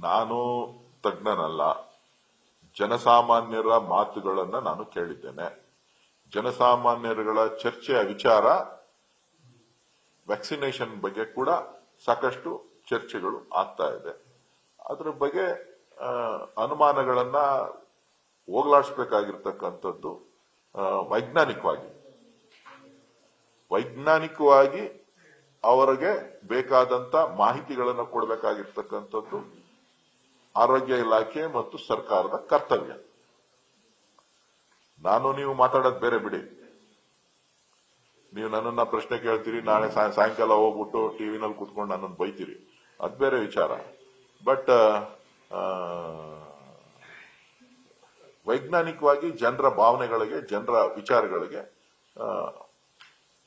ನಾನು ತಜ್ಞನಲ್ಲ. ಜನಸಾಮಾನ್ಯರ ಮಾತುಗಳನ್ನ ನಾನು ಕೇಳಿದ್ದೇನೆ. ಜನಸಾಮಾನ್ಯರುಗಳ ಚರ್ಚೆಯ ವಿಚಾರ, ವ್ಯಾಕ್ಸಿನೇಷನ್ ಬಗ್ಗೆ ಕೂಡ ಸಾಕಷ್ಟು ಚರ್ಚೆಗಳು ಆಗ್ತಾ ಇದೆ. ಅದರ ಬಗ್ಗೆ ಅನುಮಾನಗಳನ್ನ ಹೋಗಲಾಡಿಸಬೇಕಾಗಿರ್ತಕ್ಕಂಥದ್ದು ವೈಜ್ಞಾನಿಕವಾಗಿ. ವೈಜ್ಞಾನಿಕವಾಗಿ ಅವರಿಗೆ ಬೇಕಾದಂತ ಮಾಹಿತಿಗಳನ್ನು ಕೊಡಬೇಕಾಗಿರ್ತಕ್ಕಂಥದ್ದು ಆರೋಗ್ಯ ಇಲಾಖೆ ಮತ್ತು ಸರ್ಕಾರದ ಕರ್ತವ್ಯ. ನಾನು ನೀವು ಮಾತಾಡೋದು ಬೇರೆ ಬಿಡಿ. ನೀವು ನನ್ನನ್ನ ಪ್ರಶ್ನೆ ಕೇಳ್ತೀರಿ, ನಾಳೆ ಸಾಯ- ಸಾಯಂಕಾಲ ಹೋಗ್ಬಿಟ್ಟು ಟಿವಿನಲ್ಲಿ ಕೂತ್ಕೊಂಡು ನನ್ನನ್ನು ಬೈತೀರಿ. ಅದ್ ಬೇರೆ ವಿಚಾರ. ಬಟ್ ವೈಜ್ಞಾನಿಕವಾಗಿ ಜನರ ಭಾವನೆಗಳಿಗೆ, ಜನರ ವಿಚಾರಗಳಿಗೆ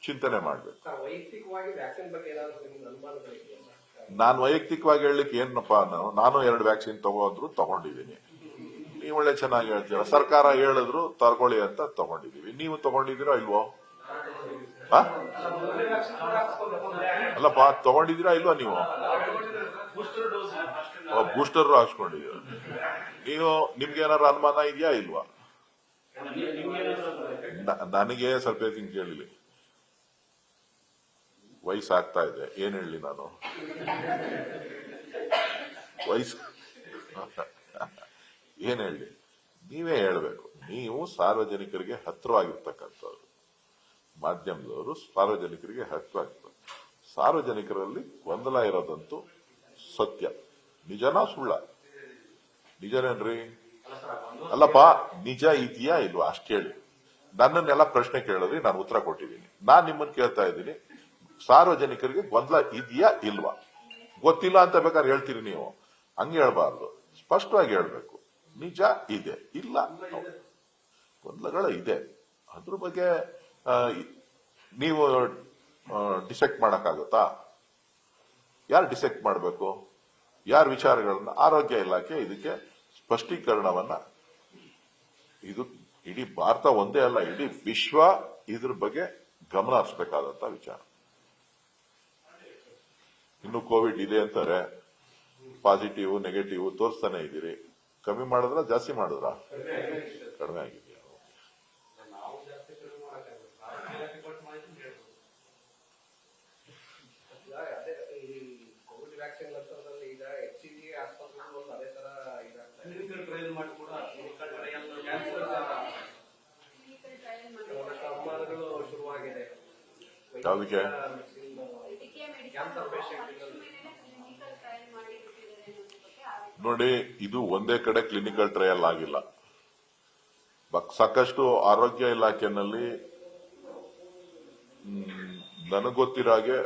ಚಿಂತನೆ ಮಾಡಬೇಕು. ಸರ್, ವೈಯಕ್ತಿಕವಾಗಿ ವ್ಯಾಕ್ಸಿನ್ ಬಗ್ಗೆ ಏನಾದ್ರು ಅನುಮಾನಗಳಿದೆಯಾ ನಾನು ವೈಯಕ್ತಿಕವಾಗಿ ಹೇಳಲಿಕ್ಕೆ ಏನಪ್ಪ ನಾನು ನಾನು ಎರಡು ವ್ಯಾಕ್ಸಿನ್ ತಗೋದ್ರು ತಗೊಂಡಿದ್ದೀನಿ. ನೀವು ಒಳ್ಳೆ ಚೆನ್ನಾಗಿ ಹೇಳ್ತೀರ? ಸರ್ಕಾರ ಹೇಳಿದ್ರು ತಗೊಳ್ಳಿ ಅಂತ ತಗೊಂಡಿದ್ದೀವಿ. ನೀವು ತಗೊಂಡಿದ್ದೀರಾ ಇಲ್ವೋ? ಅಲ್ಲಪ್ಪ ತಗೊಂಡಿದ್ದೀರಾ ಇಲ್ವಾ ನೀವು? ಬೂಸ್ಟರ್ ಹಾಕ್ಸ್ಕೊಂಡಿದ್ದೀರ. ನೀವು ನಿಮ್ಗೆ ಏನಾರು ಅನುಮಾನ ಇದೆಯಾ ಇಲ್ವಾ? ನನಗೆ ಸ್ವಲ್ಪ ಕೇಳಿಲ್ಲ ಕೇಳಿಲಿ ವಯಸ್ಸಾಗ್ತಾ ಇದೆ. ಏನ್ ಹೇಳಿ ನಾನು? ವಯಸ್ಸು? ಏನ್ ಹೇಳಿ? ನೀವೇ ಹೇಳಬೇಕು. ನೀವು ಸಾರ್ವಜನಿಕರಿಗೆ ಹತ್ರವಾಗಿರ್ತಕ್ಕಂಥವ್ರು. ಮಾಧ್ಯಮದವರು ಸಾರ್ವಜನಿಕರಿಗೆ ಹತ್ರವಾಗಿರ್ತಾರೆ ಸಾರ್ವಜನಿಕರಲ್ಲಿ ಗೊಂದಲ ಇರೋದಂತೂ ಸತ್ಯ. ನಿಜನಾ ಸುಳ್ಳ? ನಿಜನೇನ್ರಿ? ಅಲ್ಲಪ್ಪ, ನಿಜ ಇದೆಯಾ ಇಲ್ವಾ? ಅಷ್ಟೇಳಿ ನನ್ನನ್ನೆಲ್ಲ ಪ್ರಶ್ನೆ ಕೇಳಿದ್ರಿ, ನಾನು ಉತ್ತರ ಕೊಟ್ಟಿದ್ದೀನಿ. ನಾನ್ ನಿಮ್ಮನ್ನು ಕೇಳ್ತಾ ಇದ್ದೀನಿ. ಸಾರ್ವಜನಿಕರಿಗೆ ಗೊಂದಲ ಇದೆಯಾ ಇಲ್ವಾ? ಗೊತ್ತಿಲ್ಲ ಅಂತ ಬೇಕಾದ್ರೆ ಹೇಳ್ತೀರಿ ನೀವು. ಹಂಗೆ ಹೇಳ್ಬಾರ್ದು. ಸ್ಪಷ್ಟವಾಗಿ ಹೇಳ್ಬೇಕು. ನಿಜ ಇದೆ. ಇಲ್ಲ. ಗೊಂದಲಗಳ ಇದೆ. ಅದ್ರ ಬಗ್ಗೆ ನೀವು ಡಿಸೆಕ್ಟ್ ಮಾಡಕ್ಕಾಗುತ್ತಾ? ಯಾರು ಡಿಸೆಕ್ಟ್ ಮಾಡಬೇಕು? ಯಾರ ವಿಚಾರಗಳನ್ನ? ಆರೋಗ್ಯ ಇಲಾಖೆ ಇದಕ್ಕೆ ಸ್ಪಷ್ಟೀಕರಣವನ್ನ. ಇದು ಇಡೀ ಭಾರತ ಒಂದೇ ಅಲ್ಲ, ಇಡೀ ವಿಶ್ವ ಇದ್ರ ಬಗ್ಗೆ ಗಮನ ಹರಿಸಬೇಕಾದಂತ ವಿಚಾರ. ಇನ್ನು ಕೋವಿಡ್ ಇದೆ ಅಂತಾರೆ ಪಾಸಿಟಿವ್ ನೆಗೆಟಿವ್ ತೋರಿಸ್ತಾನೆ ಇದ್ದೀರಿ. ಕಮ್ಮಿ ಮಾಡಿದ್ರ ಜಾಸ್ತಿ ಮಾಡಿದ್ರ? ಕಡಿಮೆ ಆಗಿದೆಯಾ? ಯಾವ್ದಕ್ಕೆ? ಮೆಡಿಸಿನ್ ವೈದ್ಯಕೀಯ medicine cancer patient clinical trial ಮಾಡಿ ಬಿಟ್ಟಿದ್ದಾರೆ ಅನ್ನೋದ್ರ ಬಗ್ಗೆ ಆಗಿದೆ ನೋಡಿ, ಇದು ಒಂದೇ ಕಡೆ ಕ್ಲಿನಿಕಲ್ ಟ್ರಯಲ್ ಆಗಿಲ್ಲ. ಸಾಕಷ್ಟು ಆರೋಗ್ಯ ಇಲಾಖೆನಲ್ಲಿ ನನಗೆ ಗೊತ್ತಿರೋ ಹಾಗೆ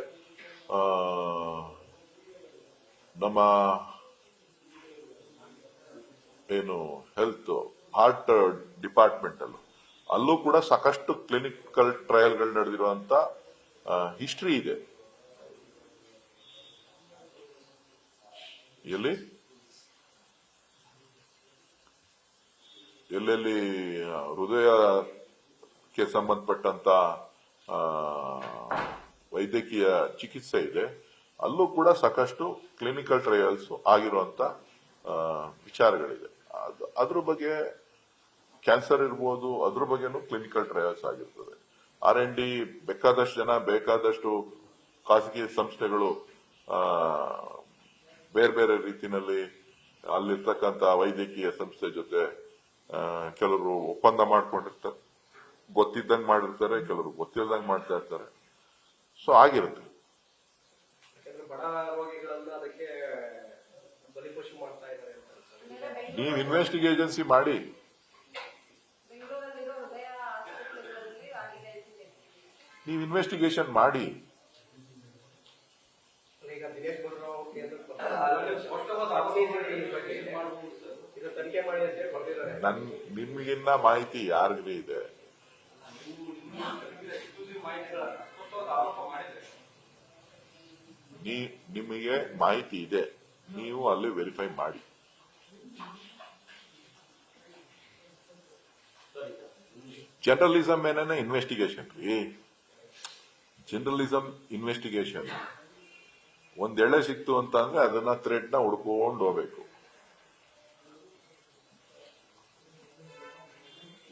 ನಮ್ಮ ಏನು ಹೆಲ್ತ್ ಹಾರ್ಟ್ ಡಿಪಾರ್ಟ್ಮೆಂಟ್ ಅಲ್ಲೂ ಅಲ್ಲೂ ಕೂಡ ಸಾಕಷ್ಟು ಕ್ಲಿನಿಕಲ್ ಟ್ರಯಲ್ಗಳು ನಡೆದಿರುವಂತ ಹಿಸ್ಟ್ರಿ ಇದೆ. ಎಲ್ಲಿ? ಎಲ್ಲೆಲ್ಲಿ ಹೃದಯಕ್ಕೆ ಸಂಬಂಧಪಟ್ಟಂತ ವೈದ್ಯಕೀಯ ಚಿಕಿತ್ಸೆ ಇದೆ. ಅಲ್ಲೂ ಕೂಡ ಸಾಕಷ್ಟು ಕ್ಲಿನಿಕಲ್ ಟ್ರಯಲ್ಸ್ ಆಗಿರುವಂತ ವಿಚಾರಗಳಿದೆ. ಅದ್- ಅದ್ರ ಬಗ್ಗೆ ಕ್ಯಾನ್ಸರ್ ಇರ್ಬೋದು, ಅದ್ರ ಬಗ್ಗೆನೂ ಕ್ಲಿನಿಕಲ್ ಟ್ರಯಲ್ಸ್ ಆಗಿರ್ತದೆ. ಆರ್ ಎನ್ ಡಿ ಬೇಕಾದಷ್ಟು ಜನ, ಬೇಕಾದಷ್ಟು ಖಾಸಗಿ ಸಂಸ್ಥೆಗಳು ಬೇರೆ ಬೇರೆ ರೀತಿಯಲ್ಲಿ ಅಲ್ಲಿರ್ತಕ್ಕಂಥ ವೈದ್ಯಕೀಯ ಸಂಸ್ಥೆ ಜೊತೆ ಕೆಲವರು ಒಪ್ಪಂದ ಮಾಡ್ಕೊಂಡಿರ್ತಾರೆ. ಗೊತ್ತಿದ್ದಂಗೆ ಮಾಡಿರ್ತಾರೆ ಕೆಲವರು ಗೊತ್ತಿಲ್ದಂಗೆ ಮಾಡ್ತಾ ಇರ್ತಾರೆ. ಸೊ ಆಗಿರುತ್ತೆ. ನೀವು ಬಡ ಏಜೆನ್ಸಿ ಅದಕ್ಕೆ ಬಲಿಪಶು ಮಾಡ್ತಾ ಇದ್ದಾರೆ ಅಂತ ನೀವು ಇನ್ವೆಸ್ಟಿಗೇಷನ್ಸಿ ಮಾಡಿ. ಬೆಂಗಳೂರಲ್ಲಿರೋ ಹೃದಯ ಆಸ್ಪತ್ರೆಗಳಲ್ಲಿ ಆಗಿದೆ ಅಂತಿದೆ ನೀವು ಇನ್ವೆಸ್ಟಿಗೇಷನ್ ಮಾಡಿ. ನನ್, ನಿಮ್ಗಿನ್ನ ಮಾಹಿತಿ ಯಾರಿಗ್ರಿ ಇದೆ? ನಿಮಗೆ ಮಾಹಿತಿ ಇದೆ. ನೀವು ಅಲ್ಲಿ ವೆರಿಫೈ ಮಾಡಿ. ಜರ್ನಲಿಸಮ್ ಏನೇನೆ ಇನ್ವೆಸ್ಟಿಗೇಷನ್ ರೀ. Journalism investigation. ಒಂದ್ ಎಳೆ ಸಿಕ್ತು ಅಂತ ಅಂದ್ರೆ ಅದನ್ನ ಥ್ರೆಡ್ನ ಹುಡ್ಕೊಂಡು ಹೋಗ್ಬೇಕು.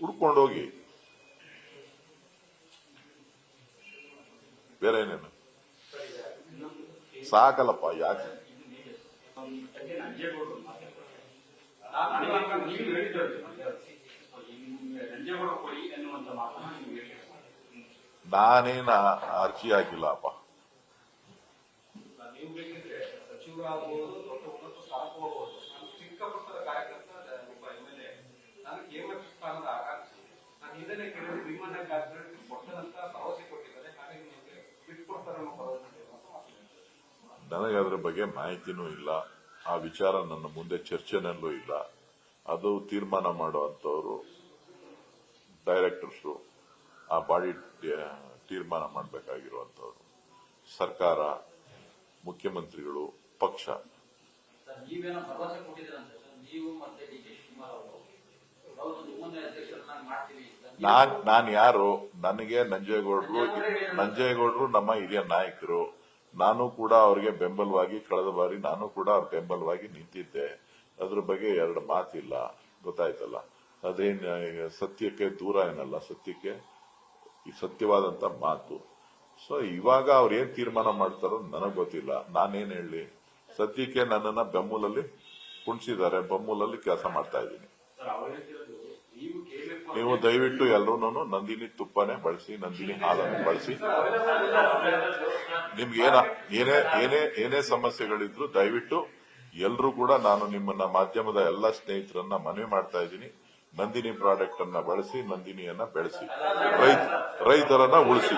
ಹುಡ್ಕೊಂಡು ಹೋಗಿ ಬೇರೆ ಏನೇನು? ಸಾಕಲ್ಲಪ್ಪ ಯಾಕೆ? ನಾನೇನ ಅರ್ಜಿ ರಂಜೇಗೌಡ ಕೊಡಿ ಹಿಂದೆನೇ ಕೆಲವರು ವಿಮಾನ ಕಾರ್ಯಕ್ರಮ ಕೊಡ್ತಾನಂತ ಭರವಸೆ ಕೊಟ್ಟಿದ್ದಾರೆ. ಹಾಗಾಗಿ ನಿಮಗೆ ಬಿಟ್ಕೊಡ್ತಾರೆ ಅನ್ನೋ ಭರವಸೆ ನನಗೆ ಅದರ ಬಗ್ಗೆ ಮಾಹಿತಿನೂ ಇಲ್ಲ. ಆ ವಿಚಾರ ನನ್ನ ಮುಂದೆ ಚರ್ಚೆನಲ್ಲೂ ಇಲ್ಲ. ಅದು ತೀರ್ಮಾನ ಮಾಡುವಂತವರು ಡೈರೆಕ್ಟರ್ಸು ಆ ಬಾಡಿ ತೀರ್ಮಾನ ಮಾಡಬೇಕಾಗಿರುವಂತವರು ಸರ್ಕಾರ ಮುಖ್ಯಮಂತ್ರಿಗಳು ಪಕ್ಷ. ಸರ್ ನೀವೇನೋ ಭರವಸೆ ಕೊಟ್ಟಿದ್ದೀರಂತೆ ಸರ್. ನೀವು ಮತ್ತೆ ಡಿ ಕೆ ಶಿವಕುಮಾರ್ ಅವರು. ಅವರು ನಿಮ್ಮನ್ನೇ ಅಧ್ಯಕ್ಷರನ್ನಾಗಿ ಮಾಡ್ತೀವಿ. ನಾನ್ ನಾನ್ ಯಾರು? ನನಗೆ ನಂಜೇಗೌಡರು ನಂಜೇಗೌಡರು ನಮ್ಮ ಹಿರಿಯ ನಾಯಕರು. ನಾನು ಕೂಡ ಅವರಿಗೆ ಬೆಂಬಲವಾಗಿ ಕಳೆದ ಬಾರಿ ನಾನು ಕೂಡ ಅವ್ರ ಬೆಂಬಲವಾಗಿ ನಿಂತಿದ್ದೆ. ಅದ್ರ ಬಗ್ಗೆ ಎರಡು ಮಾತಿಲ್ಲ. ಗೊತ್ತಾಯ್ತಲ್ಲ? ಅದೇನ್ ಸತ್ಯಕ್ಕೆ ದೂರ ಏನಲ್ಲ? ಸತ್ಯಕ್ಕೆ ಸತ್ಯವಾದಂತ ಮಾತು. ಸೊ ಇವಾಗ ಅವ್ರು ಏನ್ ತೀರ್ಮಾನ ಮಾಡ್ತಾರೋ ನನಗ್ ಗೊತ್ತಿಲ್ಲ. ನಾನೇನ್ ಹೇಳಿ? ಸದ್ಯಕ್ಕೆ ನನ್ನನ್ನ ಬೆಮ್ಮೂಲಲ್ಲಿ ಕುಣಿಸಿದ್ದಾರೆ. ಬೆಮ್ಮೂಲಲ್ಲಿ ಕೆಲಸ ಮಾಡ್ತಾ ಇದ್ದೀನಿ. ನೀವು ದಯವಿಟ್ಟು ಎಲ್ಲರೂ ನಂದಿನಿ ತುಪ್ಪನೇ ಬಳಸಿ, ನಂದಿನಿ ಹಾಲನ್ನು ಬಳಸಿ. ನಿಮ್ಗೆ ಏನ, ಏನೇ ಏನೇ ಸಮಸ್ಯೆಗಳಿದ್ರು ದಯವಿಟ್ಟು ಎಲ್ಲರೂ ಕೂಡ ನಾನು ನಿಮ್ಮನ್ನ ಮಾಧ್ಯಮದ ಎಲ್ಲ ಸ್ನೇಹಿತರನ್ನ ಮನವಿ ಮಾಡ್ತಾ ಇದ್ದೀನಿ. ನಂದಿನಿ ಪ್ರಾಡಕ್ಟ್ ಅನ್ನ ಬಳಸಿ, ನಂದಿನಿಯನ್ನ ಬೆಳೆಸಿ. ರೈತ, ರೈತರನ್ನ ಉಳಿಸಿ.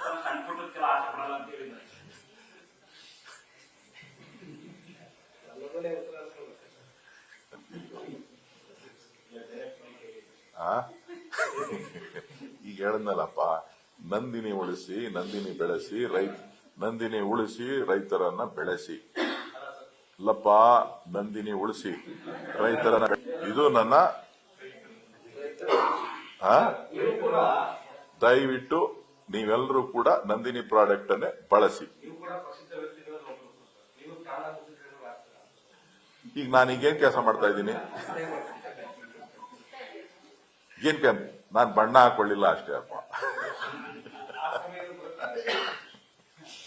ತನ್ನ ಸಣ್ಣ ಪುಟ್ಟಕ್ಕೆಲ್ಲ ಆಸೆ ಪಡಲ್ಲ ಅಂತ ಈಗ ಹೇಳದ್ನಲ್ಲಪ್ಪ ನಂದಿನಿ ಉಳಿಸಿ ನಂದಿನಿ ಬೆಳೆಸಿ ರೈತ ನಂದಿನಿ ಉಳಿಸಿ ರೈತರನ್ನ ಬೆಳೆಸಿ. ಅಲ್ಲಪ್ಪ ನಂದಿನಿ ಉಳಿಸಿ ರೈತರನ್ನ ಇದು ನನ್ನ? ದಯವಿಟ್ಟು ನೀವೆಲ್ಲರೂ ಕೂಡ ನಂದಿನಿ ಪ್ರಾಡಕ್ಟ್ ಅನ್ನೇ ಬಳಸಿ. ಈಗ ನಾನು ಈಗೇನ್ ಕೆಲಸ ಮಾಡ್ತಾ ಇದ್ದೀನಿ? ಏನ್ ನಾನು ಬಣ್ಣ ಹಾಕೊಳ್ಳಿಲ್ಲ ಅಷ್ಟೇ ಅಪ್ಪ.